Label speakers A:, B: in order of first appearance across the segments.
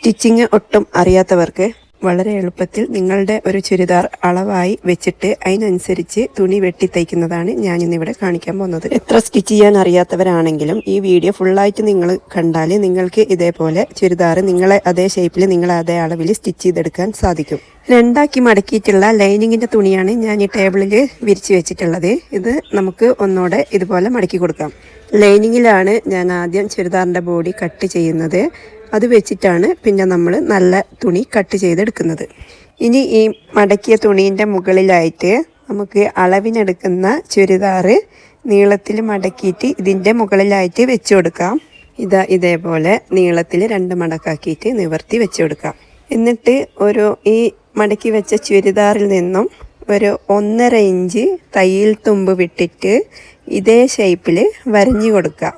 A: Stitching ഒട്ടും അറിയാത്തവർക്ക് വളരെ എളുപ്പത്തിൽ നിങ്ങളുടെ ഒരു ചുരിദാർ അളവായി വെച്ചിട്ട് അതിനനുസരിച്ച് തുണി വെട്ടി തയ്ക്കുന്നതാണ് ഞാൻ ഇന്നിവിടെ കാണിക്കാൻ പോകുന്നത്. എത്ര സ്റ്റിച്ച് ചെയ്യാൻ അറിയാത്തവരാണെങ്കിലും ഈ വീഡിയോ ഫുള്ളായിട്ട് നിങ്ങൾ കണ്ടാൽ നിങ്ങൾക്ക് ഇതേപോലെ ചുരിദാർ നിങ്ങളെ അതേ ഷേപ്പിൽ നിങ്ങളെ അതേ അളവിൽ സ്റ്റിച്ച് ചെയ്തെടുക്കാൻ സാധിക്കും. രണ്ടാക്കി മടക്കിയിട്ടുള്ള ലൈനിങ്ങിന്റെ തുണിയാണ് ഞാൻ ഈ ടേബിളിൽ വിരിച്ചു വെച്ചിട്ടുള്ളത്. ഇത് നമുക്ക് ഒന്നോടെ ഇതുപോലെ മടക്കി കൊടുക്കാം. ലൈനിങ്ങിലാണ് ഞാൻ ആദ്യം ചുരിദാറിന്റെ ബോഡി കട്ട് ചെയ്യുന്നത്. അത് വെച്ചിട്ടാണ് പിന്നെ നമ്മൾ നല്ല തുണി കട്ട് ചെയ്തെടുക്കുന്നത്. ഇനി ഈ മടക്കിയ തുണീന്റെ മുകളിലായിട്ട് നമുക്ക് അളവിനെടുക്കുന്ന ചുരിദാറ് നീളത്തിൽ മടക്കിയിട്ട് ഇതിന്റെ മുകളിലായിട്ട് വെച്ച് കൊടുക്കാം. ഇതാ ഇതേപോലെ നീളത്തിൽ രണ്ട് മടക്കാക്കിയിട്ട് നിവർത്തി വെച്ച് കൊടുക്കാം. എന്നിട്ട് ഒരു ഈ മടക്കി വെച്ച ചുരിദാറിൽ നിന്നും ഒരു ഒന്നര ഇഞ്ച് തയ്യൽ തുമ്പ് വിട്ടിട്ട് ഇതേ ഷേപ്പിൽ വരഞ്ഞു കൊടുക്കാം.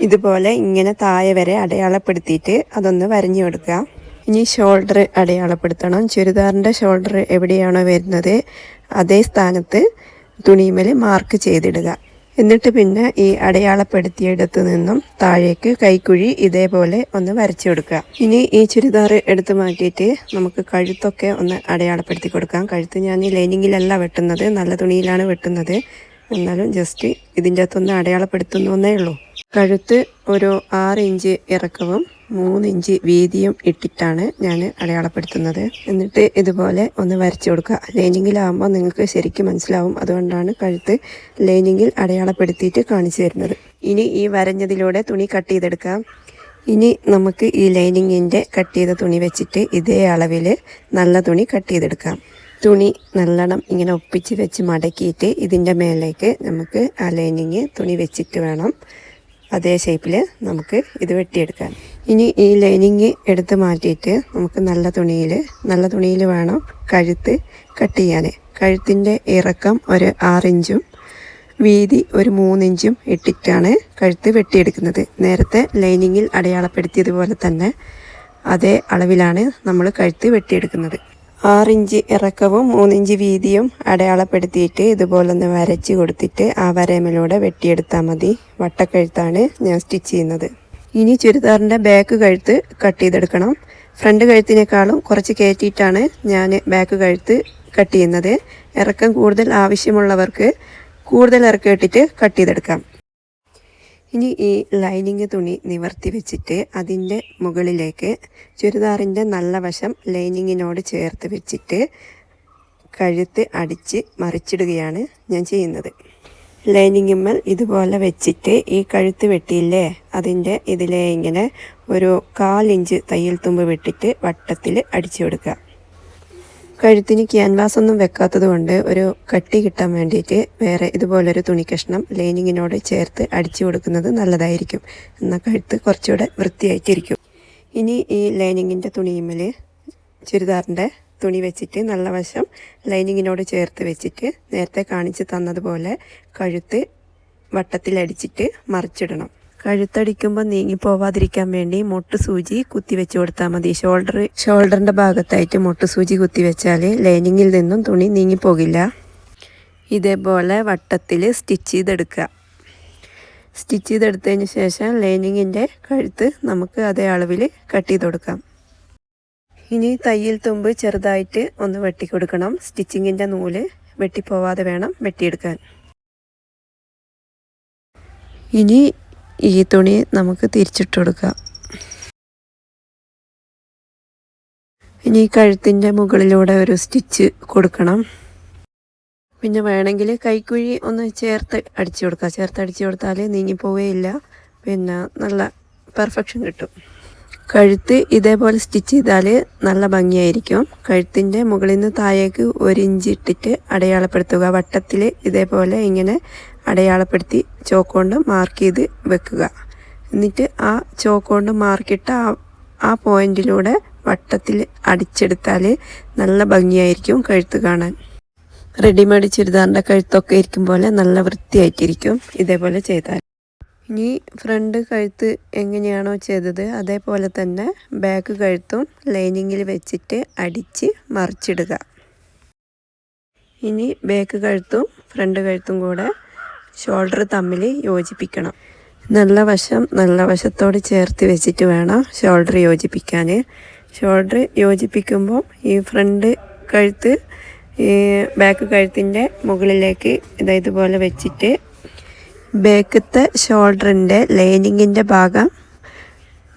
A: ഇതുപോലെ ഇങ്ങനെ താഴെ വരെ അടയാളപ്പെടുത്തിയിട്ട് അതൊന്ന് വരഞ്ഞു കൊടുക്കുക. ഇനി ഷോൾഡർ അടയാളപ്പെടുത്തണം. ചുരിദാറിന്റെ ഷോൾഡർ എവിടെയാണോ വരുന്നത് അതേ സ്ഥാനത്ത് തുണിമേൽ മാർക്ക് ചെയ്തിടുക. എന്നിട്ട് പിന്നെ ഈ അടയാളപ്പെടുത്തിയിടത്ത് നിന്നും താഴേക്ക് കൈക്കുഴി ഇതേപോലെ ഒന്ന് വരച്ചു കൊടുക്കുക. ഇനി ഈ ചുരിദാർ എടുത്തു മാറ്റിയിട്ട് നമുക്ക് കഴുത്തൊക്കെ ഒന്ന് അടയാളപ്പെടുത്തി കൊടുക്കാം. കഴുത്ത് ഞാൻ ഈ ലൈനിങ്ങിലല്ല വെട്ടുന്നത് നല്ല തുണിയിലാണ് വെട്ടുന്നത്. എന്നാലും ജസ്റ്റ് ഇതിന്റെ അകത്തൊന്ന് അടയാളപ്പെടുത്തുന്നേ ഉള്ളൂ. കഴുത്ത് ഒരു ആറ് ഇഞ്ച് ഇറക്കവും മൂന്ന് ഇഞ്ച് വീതിയും ഇട്ടിട്ടാണ് ഞാൻ അടയാളപ്പെടുത്തുന്നത്. എന്നിട്ട് ഇതുപോലെ ഒന്ന് വരച്ചു കൊടുക്കുക. ലൈനിങ്ങിലാകുമ്പോൾ നിങ്ങൾക്ക് ശരിക്കും മനസ്സിലാവും. അതുകൊണ്ടാണ് കഴുത്ത് ലൈനിങ്ങിൽ അടയാളപ്പെടുത്തിയിട്ട് കാണിച്ചു തരുന്നത്. ഇനി ഈ വരഞ്ഞതിലൂടെ തുണി കട്ട് ചെയ്തെടുക്കാം. ഇനി നമുക്ക് ഈ ലൈനിങ്ങിന്റെ കട്ട് ചെയ്ത തുണി വെച്ചിട്ട് ഇതേ അളവിൽ നല്ല തുണി കട്ട് ചെയ്തെടുക്കാം. തുണി നല്ലോണം ഇങ്ങനെ ഒപ്പിച്ച് വെച്ച് മടക്കിയിട്ട് ഇതിന്റെ മേലേക്ക് നമുക്ക് ആ ലൈനിങ് തുണി വെച്ചിട്ട് വേണം. അതേ ഷേപ്പിൽ നമുക്ക് ഇത് വെട്ടിയെടുക്കാൻ ഇനി ഈ ലൈനിങ് എടുത്ത് മാറ്റിയിട്ട് നമുക്ക് നല്ല തുണിയിൽ നല്ല തുണിയിൽ വേണം കഴുത്ത് കട്ട് ചെയ്യാൻ കഴുത്തിന്റെ ഇറക്കം ഒരു ആറിഞ്ചും വീതി ഒരു മൂന്നിഞ്ചും ഇട്ടിട്ടാണ് കഴുത്ത് വെട്ടിയെടുക്കുന്നത്. നേരത്തെ ലൈനിങ്ങിൽ അടയാളപ്പെടുത്തിയതുപോലെ തന്നെ അതേ അളവിലാണ് നമ്മൾ കഴുത്ത് വെട്ടിയെടുക്കുന്നത്. ആറിഞ്ച് ഇറക്കവും മൂന്നിഞ്ച് വീതിയും അടയാളപ്പെടുത്തിയിട്ട് ഇതുപോലൊന്ന് വരച്ച് കൊടുത്തിട്ട് ആ വരമിലൂടെ വെട്ടിയെടുത്താൽ മതി. വട്ടക്കഴുത്താണ് ഞാൻ സ്റ്റിച്ച് ചെയ്യുന്നത്. ഇനി ചുരിദാറിന്റെ ബാക്ക് കഴുത്ത് കട്ട് ചെയ്തെടുക്കണം. ഫ്രണ്ട് കഴുത്തിനേക്കാളും കുറച്ച് കയറ്റിയിട്ടാണ് ഞാൻ ബാക്ക് കഴുത്ത് കട്ട് ചെയ്യുന്നത്. ഇറക്കം കൂടുതൽ ആവശ്യമുള്ളവർക്ക് കൂടുതൽ ഇറക്കം ഇട്ടിട്ട് കട്ട് ചെയ്തെടുക്കാം. ഇനി ഈ ലൈനിങ് തുണി നിവർത്തി വെച്ചിട്ട് അതിന്റെ മുകളിലേക്ക് ചുരിദാറിന്റെ നല്ല വശം ലൈനിങ്ങിനോട് ചേർത്ത് വെച്ചിട്ട് കഴുത്ത് അടിച്ച് മറിച്ചിടുകയാണ് ഞാൻ ചെയ്യുന്നത്. ലൈനിങ്ങുമ്മൽ ഇതുപോലെ വെച്ചിട്ട് ഈ കഴുത്ത് വെട്ടിയില്ലേ അതിന്റെ ഇതിലെ ഇങ്ങനെ ഒരു കാലിഞ്ച് തയ്യൽ തുമ്പ് വെട്ടിട്ട് വട്ടത്തിൽ അടിച്ചു കൊടുക്കുക. കഴുത്തിന് ക്യാൻവാസ് ഒന്നും വെക്കാത്തത് കൊണ്ട് ഒരു കട്ടി കിട്ടാൻ വേണ്ടിയിട്ട് വേറെ ഇതുപോലൊരു തുണി കഷ്ണം ലൈനിങ്ങിനോട് ചേർത്ത് അടിച്ചു കൊടുക്കുന്നത് നല്ലതായിരിക്കും. എന്നാൽ കഴുത്ത് കുറച്ചുകൂടെ വൃത്തിയായിട്ടിരിക്കും. ഇനി ഈ ലൈനിങ്ങിന്റെ തുണിയുമ്മൽ ചുരിദാറിന്റെ തുണി വെച്ചിട്ട് നല്ല വശം ലൈനിങ്ങിനോട് ചേർത്ത് വെച്ചിട്ട് നേരത്തെ കാണിച്ച് തന്നതുപോലെ കഴുത്ത് വട്ടത്തിലടിച്ചിട്ട് മറിച്ചിടണം. കഴുത്തടിക്കുമ്പോൾ നീങ്ങി പോവാതിരിക്കാൻ വേണ്ടി മുട്ട് സൂചി കുത്തി വെച്ച് കൊടുത്താൽ മതി. ഷോൾഡർ ഷോൾഡറിന്റെ ഭാഗത്തായിട്ട് മുട്ട് സൂചി കുത്തി വെച്ചാൽ ലൈനിങ്ങിൽ നിന്നും തുണി നീങ്ങിപ്പോകില്ല ഇതേപോലെ വട്ടത്തിൽ സ്റ്റിച്ച് ചെയ്തെടുക്കുക. സ്റ്റിച്ച് ചെയ്തെടുത്തതിന് ശേഷം ലൈനിങ്ങിന്റെ കഴുത്ത് നമുക്ക് അതേ അളവിൽ കട്ട് ചെയ്ത് കൊടുക്കാം. ഇനി തയ്യൽ തുമ്പ് ചെറുതായിട്ട് ഒന്ന് വെട്ടിക്കൊടുക്കണം സ്റ്റിച്ചിങ്ങിന്റെ നൂൽ വെട്ടിപ്പോവാതെ വേണം വെട്ടിയെടുക്കാൻ. ഇനി ഈ തുണി നമുക്ക് തിരിച്ചിട്ട് കൊടുക്കാം. ഇനി കഴുത്തിന്റെ മുകളിലൂടെ ഒരു സ്റ്റിച്ച് കൊടുക്കണം. പിന്നെ വേണമെങ്കിൽ കൈക്കുഴി ഒന്ന് ചേർത്ത് അടിച്ചു കൊടുക്കുക ചേർത്ത് അടിച്ചു കൊടുത്താൽ നീങ്ങിപ്പോവുകയില്ല പിന്നെ നല്ല പെർഫെക്ഷൻ കിട്ടും. കഴുത്ത് ഇതേപോലെ സ്റ്റിച്ച് ചെയ്താൽ നല്ല ഭംഗിയായിരിക്കും. കഴുത്തിന്റെ മുകളിൽ നിന്ന് താഴേക്ക് ഒരു ഇഞ്ച് ഇട്ടിട്ട് അടയാളപ്പെടുത്തുക. വട്ടത്തിൽ ഇതേപോലെ ഇങ്ങനെ അടയാളപ്പെടുത്തി ചോക്കൊണ്ട് മാർക്ക് ചെയ്ത് വെക്കുക. എന്നിട്ട് ആ ചോക്കൊണ്ട് മാർക്കിട്ട് ആ ആ പോയിന്റിലൂടെ വട്ടത്തിൽ അടിച്ചെടുത്താൽ നല്ല ഭംഗിയായിരിക്കും കഴുത്ത് കാണാൻ. റെഡിമെയ്ഡ് ചുരിദാറിന്റെ കഴുത്തൊക്കെ ഇരിക്കും പോലെ നല്ല വൃത്തിയായിട്ടിരിക്കും ഇതേപോലെ ചെയ്താൽ ഇനി ഫ്രണ്ട് കഴുത്ത് എങ്ങനെയാണോ ചെയ്തത് അതേപോലെ തന്നെ ബാക്ക് കഴുത്തും ലൈനിങ്ങിൽ വെച്ചിട്ട് അടിച്ച് മറിച്ചിടുക. ഇനി ബാക്ക് കഴുത്തും ഫ്രണ്ട് കഴുത്തും കൂടെ ഷോൾഡർ തമ്മിൽ യോജിപ്പിക്കണം. നല്ല വശം നല്ല വശത്തോട് ചേർത്ത് വെച്ചിട്ട് വേണം ഷോൾഡർ യോജിപ്പിക്കാൻ ഷോൾഡർ യോജിപ്പിക്കുമ്പോൾ ഈ ഫ്രണ്ട് കഴുത്ത് ഈ ബാക്ക് കഴുത്തിന്റെ മുകളിലേക്ക് ഇതാ ഇതുപോലെ വെച്ചിട്ട് ബാക്കത്തെ ഷോൾഡറിന്റെ ലൈനിങ്ങിന്റെ ഭാഗം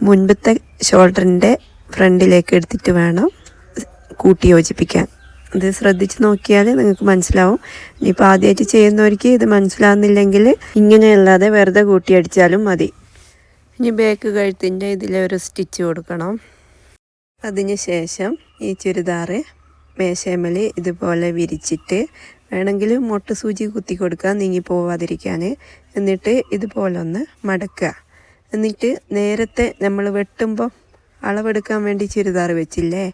A: മുൻപത്തെ ഷോൾഡറിന്റെ ഫ്രണ്ടിലേക്ക് എടുത്തിട്ട് വേണം കൂട്ടി യോജിപ്പിക്കാൻ. ഇത് ശ്രദ്ധിച്ച് നോക്കിയാൽ നിങ്ങൾക്ക് മനസ്സിലാവും. ഇനിയിപ്പോൾ ആദ്യമായിട്ട് ചെയ്യുന്നവർക്ക് ഇത് മനസ്സിലാകുന്നില്ലെങ്കിൽ ഇങ്ങനെയല്ലാതെ വെറുതെ കൂട്ടി അടിച്ചാലും മതി. ഇനി ബാക്ക് കഴുത്തിന്റെ ഇതിലൊരു സ്റ്റിച്ച് കൊടുക്കണം. അതിന് ശേഷം ഈ ചുരിദാറ് മേശമേൽ ഇതുപോലെ വിരിച്ചിട്ട് വേണമെങ്കിൽ മുട്ട സൂചി കുത്തി കൊടുക്കുക നീങ്ങി പോവാതിരിക്കാൻ എന്നിട്ട് ഇതുപോലെ ഒന്ന് മടക്കുക. എന്നിട്ട് നേരത്തെ നമ്മൾ വെട്ടുമ്പോൾ അളവെടുക്കാൻ വേണ്ടി ചുരിദാർ വെച്ചില്ലേ?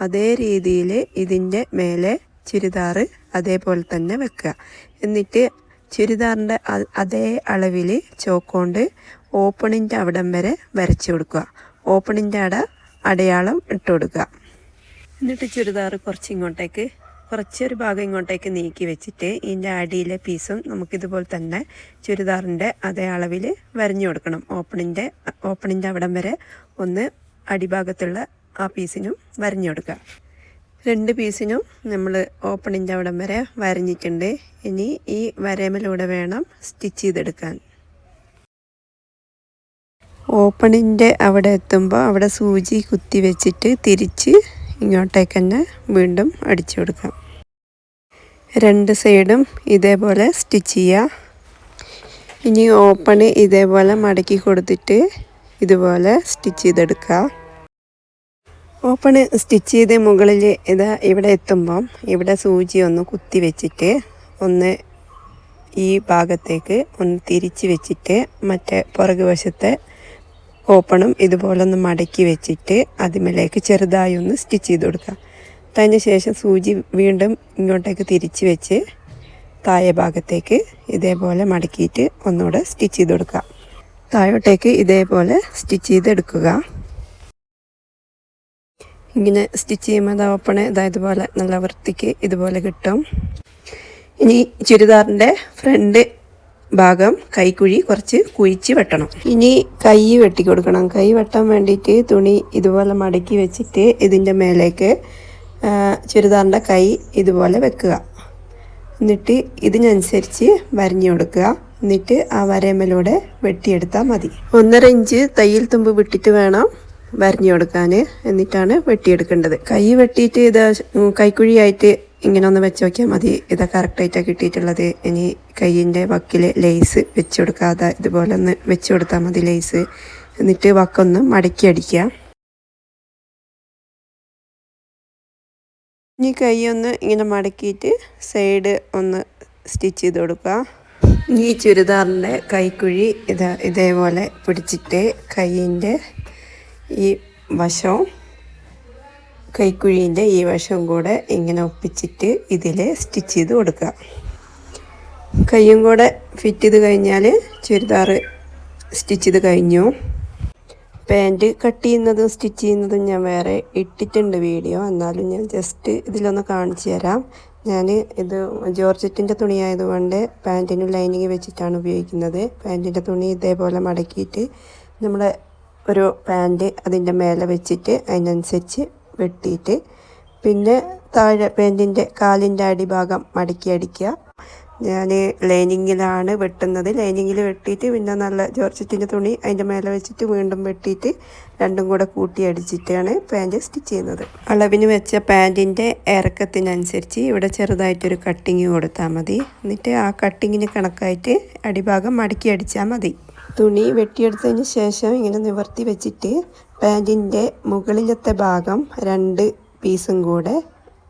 A: അതേ രീതിയിൽ ഇതിന്റെ മേലെ ചുരിദാർ അതേപോലെ തന്നെ വെക്കുക. എന്നിട്ട് ചുരിദാറിന്റെ അതേ അളവിൽ ചോക്കോണ്ട് ഓപ്പണിന്റെ അവിടം വരെ വരച്ചു കൊടുക്കുക. ഓപ്പണിന്റെ അട അടയാളം ഇട്ട് കൊടുക്കുക. എന്നിട്ട് ചുരിദാർ കുറച്ച് ഇങ്ങോട്ടേക്ക് കുറച്ചൊരു ഭാഗം ഇങ്ങോട്ടേക്ക് നീക്കി വെച്ചിട്ട് ഇതിന്റെ അടിയിലെ പീസും നമുക്കിതുപോലെ തന്നെ ചുരിദാറിന്റെ അതേ അളവിൽ വരഞ്ഞു കൊടുക്കണം. ഓപ്പണിന്റെ ഓപ്പണിന്റെ അവിടം വരെ ഒന്ന് അടിഭാഗത്തുള്ള ആ പീസിനും വരഞ്ഞു കൊടുക്കുക. രണ്ട് പീസിനും നമ്മൾ ഓപ്പണിന്റെ അവിടം വരെ വരഞ്ഞിട്ടുണ്ട്. ഇനി ഈ വരമലൂടെ വേണം സ്റ്റിച്ച് ചെയ്തെടുക്കാൻ. ഓപ്പണിന്റെ അവിടെ എത്തുമ്പോൾ അവിടെ സൂചി കുത്തി വെച്ചിട്ട് തിരിച്ച് ഇങ്ങോട്ടേക്ക് തന്നെ വീണ്ടും അടിച്ചു കൊടുക്കാം. രണ്ട് സൈഡും ഇതേപോലെ സ്റ്റിച്ച് ചെയ്യുക. ഇനി ഓപ്പണ് ഇതേപോലെ മടക്കി കൊടുത്തിട്ട് ഇതുപോലെ സ്റ്റിച്ച് ചെയ്തെടുക്കുക. ഓപ്പണ് സ്റ്റിച്ച് ചെയ്ത് മുകളിൽ ഇത് ഇവിടെ എത്തുമ്പം ഇവിടെ സൂചി ഒന്ന് കുത്തി വെച്ചിട്ട് ഒന്ന് ഈ ഭാഗത്തേക്ക് ഒന്ന് തിരിച്ച് വെച്ചിട്ട് മറ്റേ പുറകു വശത്തെ ഓപ്പണും ഇതുപോലെ ഒന്ന് മടക്കി വെച്ചിട്ട് അതിമേലേക്ക് ചെറുതായി ഒന്ന് സ്റ്റിച്ച് ചെയ്ത് കൊടുക്കുക. അതിന് ശേഷം സൂചി വീണ്ടും ഇങ്ങോട്ടേക്ക് തിരിച്ച് വെച്ച് താഴെ ഭാഗത്തേക്ക് ഇതേപോലെ മടക്കിയിട്ട് ഒന്നുകൂടെ സ്റ്റിച്ച് ചെയ്ത് കൊടുക്കുക. താഴോട്ടേക്ക് ഇതേപോലെ സ്റ്റിച്ച് ചെയ്തെടുക്കുക. ഇങ്ങനെ സ്റ്റിച്ച് ചെയ്യുമ്പോൾ അത് ഓപ്പണ് ഇതായത് പോലെ നല്ല വൃത്തിക്ക് ഇതുപോലെ കിട്ടും. ഇനി ചുരിദാറിന്റെ ഫ്രണ്ട് ഭാഗം കൈക്കുഴി കുറച്ച് കുഴിച്ച് വെട്ടണം. ഇനി കൈ വെട്ടി കൊടുക്കണം. കൈ വെട്ടാൻ വേണ്ടിയിട്ട് തുണി ഇതുപോലെ മടക്കി വെച്ചിട്ട് ഇതിന്റെ മേലേക്ക് ചുരിദാറിന്റെ കൈ ഇതുപോലെ വെക്കുക. എന്നിട്ട് ഇതിനനുസരിച്ച് വരഞ്ഞു കൊടുക്കുക. എന്നിട്ട് ആ വരമലൂടെ വെട്ടിയെടുത്താൽ മതി. ഒന്നര ഇഞ്ച് തയ്യൽ തുമ്പ് വിട്ടിട്ട് വേണം. വരഞ്ഞു കൊടുക്കാൻ എന്നിട്ടാണ് വെട്ടിയെടുക്കേണ്ടത്. കൈ വെട്ടിയിട്ട് ഇത് കൈക്കുഴിയായിട്ട് ഇങ്ങനെ ഒന്ന് വെച്ച് നോക്കിയാൽ മതി. ഇത് കറക്റ്റായിട്ടാണ് കിട്ടിയിട്ടുള്ളത്. ഇനി കൈയിന്റെ വക്കിൽ ലേസ് വെച്ച് കൊടുക്കാതെ ഇതുപോലെ ഒന്ന് വെച്ച് കൊടുത്താൽ മതി ലേസ് എന്നിട്ട് വക്കൊന്ന് മടക്കി അടിക്കുക. ഇനി കൈ ഒന്ന് ഇങ്ങനെ മടക്കിയിട്ട് സൈഡ് ഒന്ന് സ്റ്റിച്ച് ചെയ്ത് കൊടുക്കുക. ഈ ചുരിദാറിന്റെ കൈക്കുഴി ഇത് ഇതേപോലെ പിടിച്ചിട്ട് കൈയിന്റെ ഈ വശവും കൈക്കുഴീന്റെ ഈ വശവും കൂടെ ഇങ്ങനെ ഒപ്പിച്ചിട്ട് ഇതിൽ സ്റ്റിച്ച് ചെയ്ത് കൊടുക്കുക. കൈയും കൂടെ ഫിറ്റ് ചെയ്ത് കഴിഞ്ഞാൽ ചുരിദാർ സ്റ്റിച്ച് ചെയ്ത് കഴിഞ്ഞു. പാന്റ് കട്ട് ചെയ്യുന്നതും സ്റ്റിച്ച് ചെയ്യുന്നതും ഞാൻ വേറെ ഇട്ടിട്ടുണ്ട് വീഡിയോ. എന്നാലും ഞാൻ ജസ്റ്റ് ഇതിലൊന്ന് കാണിച്ചു തരാം. ഞാൻ ഇത് ജോർജറ്റിന്റെ തുണിയായതുകൊണ്ട് പാന്റിന് ലൈനിങ് വെച്ചിട്ടാണ് ഉപയോഗിക്കുന്നത്. പാന്റിന്റെ തുണി ഇതേപോലെ മടക്കിയിട്ട് നമ്മുടെ ഒരു പാന്റ് അതിന്റെ മേലെ വെച്ചിട്ട് അതിനനുസരിച്ച് വെട്ടിയിട്ട് പിന്നെ താഴെ പാന്റിന്റെ കാലിന്റെ അടിഭാഗം മടക്കി അടിക്കുക. ഞാൻ ലൈനിങ്ങിലാണ് വെട്ടുന്നത്. ലൈനിങ്ങിൽ വെട്ടിയിട്ട് പിന്നെ നല്ല ജോർജറ്റിന്റെ തുണി അതിന്റെ മേലെ വെച്ചിട്ട് വീണ്ടും വെട്ടിയിട്ട് രണ്ടും കൂടെ കൂട്ടി അടിച്ചിട്ടാണ് പാന്റ് സ്റ്റിച്ച് ചെയ്യുന്നത്. അളവിന് വെച്ച പാന്റിന്റെ ഇറക്കത്തിനനുസരിച്ച് ഇവിടെ ചെറുതായിട്ടൊരു കട്ടിങ് കൊടുത്താൽ മതി. എന്നിട്ട് ആ കട്ടിങ്ങിന് കണക്കായിട്ട് അടിഭാഗം മടക്കി അടിച്ചാൽ മതി. തുണി വെട്ടിയെടുത്തതിന് ശേഷം ഇങ്ങനെ നിവർത്തി വെച്ചിട്ട് പാന്റിന്റെ മുകളിലത്തെ ഭാഗം രണ്ട് പീസും കൂടെ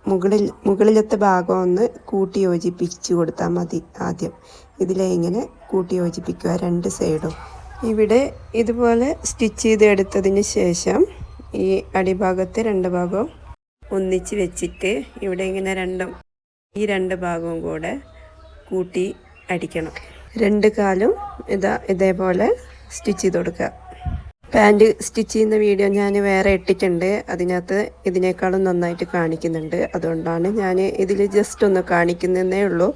A: മുകളിൽ മുകളിലത്തെ ഭാഗം ഒന്ന് കൂട്ടി യോജിപ്പിച്ച് കൊടുത്താൽ മതി ആദ്യം. ഇതിലെ ഇങ്ങനെ കൂട്ടി യോജിപ്പിക്കുക രണ്ട് സൈഡും. ഇവിടെ ഇതുപോലെ സ്റ്റിച്ച് ചെയ്ത് എടുത്തതിന് ശേഷം ഈ അടിഭാഗത്തെ രണ്ട് ഭാഗവും ഒന്നിച്ച് വെച്ചിട്ട് ഇവിടെ ഇങ്ങനെ രണ്ടും ഈ രണ്ട് ഭാഗവും കൂടെ കൂട്ടി അടിക്കണം. രണ്ട് കാലും ഇതാ ഇതേപോലെ സ്റ്റിച്ച് ചെയ്ത് കൊടുക്കുക. പാന്റ് സ്റ്റിച്ച് ചെയ്യുന്ന വീഡിയോ ഞാൻ വേറെ ഇട്ടിട്ടുണ്ട്. അതിനകത്ത് ഇതിനേക്കാളും നന്നായിട്ട് കാണിക്കുന്നുണ്ട്. അതുകൊണ്ടാണ് ഞാൻ ഇതിൽ ജസ്റ്റ് ഒന്ന് കാണിക്കുന്നതേ ഉള്ളൂ.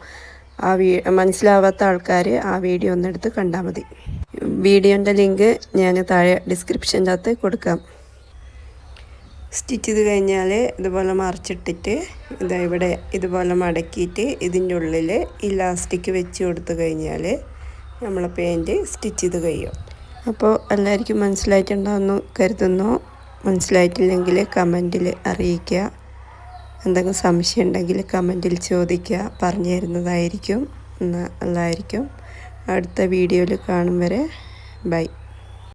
A: ആ വീ മനസ്സിലാവാത്ത ആൾക്കാർ ആ വീഡിയോ ഒന്നെടുത്ത് കണ്ടാൽ മതി. വീഡിയോന്റെ ലിങ്ക് ഞാൻ താഴെ ഡിസ്ക്രിപ്ഷന്റെ അകത്ത് കൊടുക്കാം. സ്റ്റിച്ച് ചെയ്ത് കഴിഞ്ഞാൽ ഇതുപോലെ മറിച്ചിട്ടിട്ട് ഇതാ ഇവിടെ ഇതുപോലെ മടക്കിയിട്ട് ഇതിന്റെ ഉള്ളിൽ ഇലാസ്റ്റിക് വെച്ച് കൊടുത്തു കഴിഞ്ഞാൽ നമ്മളെ പാന്റ് സ്റ്റിച്ച് ചെയ്ത് കഴിയും. അപ്പോൾ എല്ലാവർക്കും മനസ്സിലായിട്ടുണ്ടാവുമെന്ന് കരുതുന്നു. മനസ്സിലായിട്ടില്ലെങ്കിൽ കമന്റിൽ അറിയിക്കുക. എന്തെങ്കിലും സംശയം ഉണ്ടെങ്കിൽ കമന്റിൽ ചോദിക്കുക. പറഞ്ഞു തരുന്നതായിരിക്കും. നല്ലതായിരിക്കും അടുത്ത വീഡിയോയിൽ കാണും വരെ. ബൈ.